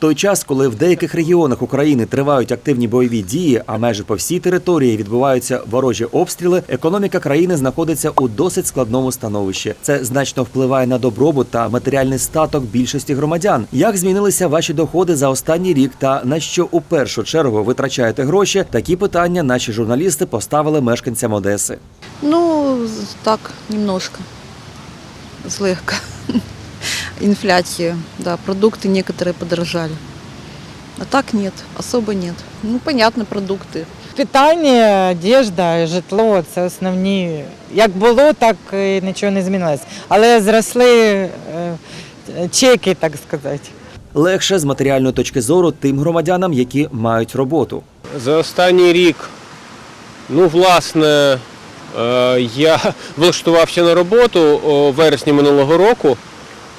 той час, коли в деяких регіонах України тривають активні бойові дії, а майже по всій території відбуваються ворожі обстріли, економіка країни знаходиться у досить складному становищі. Це значно впливає на добробут та матеріальний статок більшості громадян. Як змінилися ваші доходи за останній рік та на що у першу чергу витрачаєте гроші? Такі питання наші журналісти поставили мешканцям Одеси. Ну, так, немножко. Слегка Инфляция, да, продукты некоторые подорожали. А так нет, особо нет. Ну, понятно, продукты. Питання, одежда, житло це основні. Як було, так і нічого не змінилось. Але зросли е, чеки, так сказати. Легше з матеріальної точки зору тим громадянам, які мають роботу. За останній рік, ну, власне, е, я влаштувався на роботу у вересні минулого року.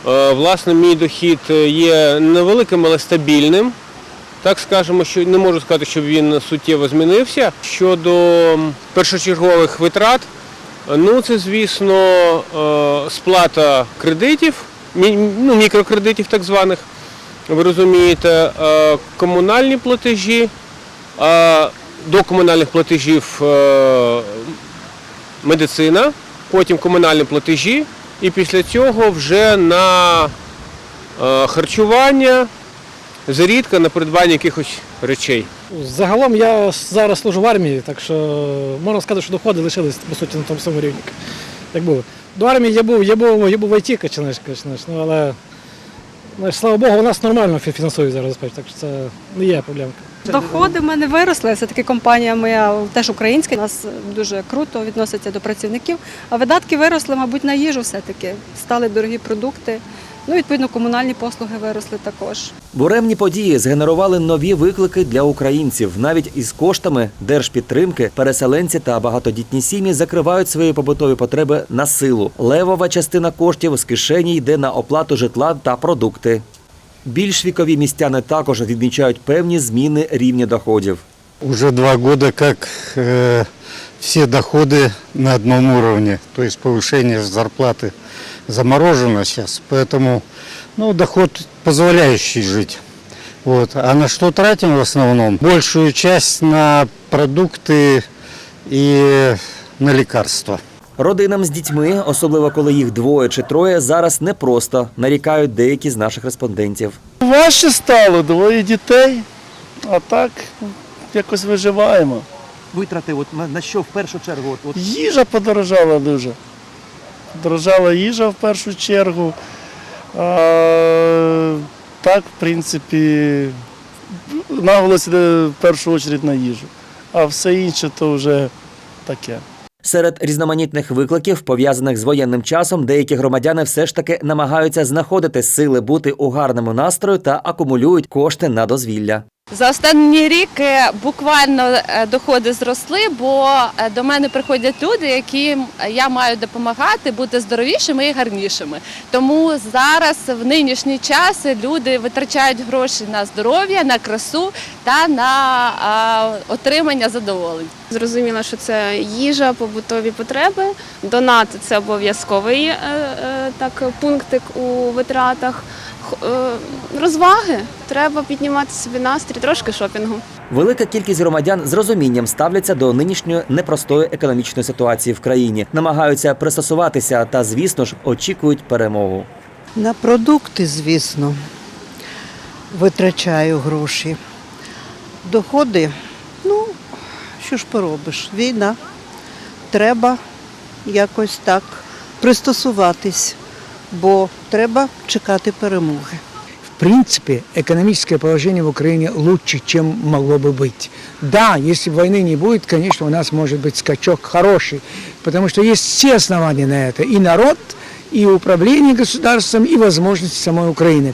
Е, Власне, мій дохід є невеликим, але стабільним. Так скажемо, що не можу сказати, щоб він суттєво змінився. Щодо першочергових витрат, е, ну це, звісно, е, сплата кредитів, ну, мікрокредитів так званих. Ви розумієте, е, комунальні платежі, до комунальних платежів е, медицина, потім комунальні платежі, і після цього вже на е, харчування, зрідка на придбання якихось речей. Загалом я зараз служу в армії, так що можна сказати, що доходи лишились по суті на тому самому рівні, як було. До армії я був, я був, я був в ІТ, ну, але слава Богу, у нас нормально фі- фінансують зараз, так що це не є проблемка. Доходи в мене виросли. Все таки компанія моя теж українська. Нас дуже круто відноситься до працівників. А видатки виросли, мабуть, на їжу все-таки. Стали дорогі продукти. Ну, відповідно, комунальні послуги виросли також. Буремні події згенерували нові виклики для українців. Навіть із коштами держпідтримки переселенці та багатодітні сім'ї закривають свої побутові потреби на силу. Левова частина коштів з кишені йде на оплату житла та продукти. Більш вікові містяни також відмічають певні зміни рівня доходів. Уже два года как э, все доходы на одном уровне, то есть повышение зарплаты заморожено сейчас, поэтому ну, доход позволяющий жить. Вот. А на что тратим в основном? Большую часть на продукты и на лекарства. Родинам з дітьми, особливо коли їх двоє чи троє, зараз непросто, нарікають деякі з наших респондентів. Важче стало, двоє дітей, а так якось виживаємо. Витрати, от на що в першу чергу? От, Їжа подорожала дуже. Подорожала їжа в першу чергу. А, так, в принципі, наголос іде в першу чергу на їжу. А все інше то вже таке. Серед різноманітних викликів, пов'язаних з воєнним часом, деякі громадяни все ж таки намагаються знаходити сили бути у гарному настрою та акумулюють кошти на дозвілля. За останній рік е, буквально е, доходи зросли, бо е, до мене приходять люди, яким я маю допомагати бути здоровішими і гарнішими. Тому зараз в нинішній час люди витрачають гроші на здоров'я, на красу та на отримання задоволень. Зрозуміло, що це їжа, побутові потреби. Донат це обов'язковий так, пунктик у витратах. Е, Розваги треба піднімати собі настрій, трошки шопінгу. Велика кількість громадян з розумінням ставляться до нинішньої непростої економічної ситуації в країні, намагаються пристосуватися та, звісно ж, очікують перемогу. На продукти, звісно, витрачаю гроші. Доходи, ну, що ж поробиш? Війна. Треба якось так пристосуватись, бо треба чекати перемоги. в принципе, экономическое положение в Украине лучше, чем могло бы быть. Да, если войны не будет, конечно, у нас может быть скачок хороший, потому что есть все основания на это. И народ, и управление государством, и возможности самой Украины.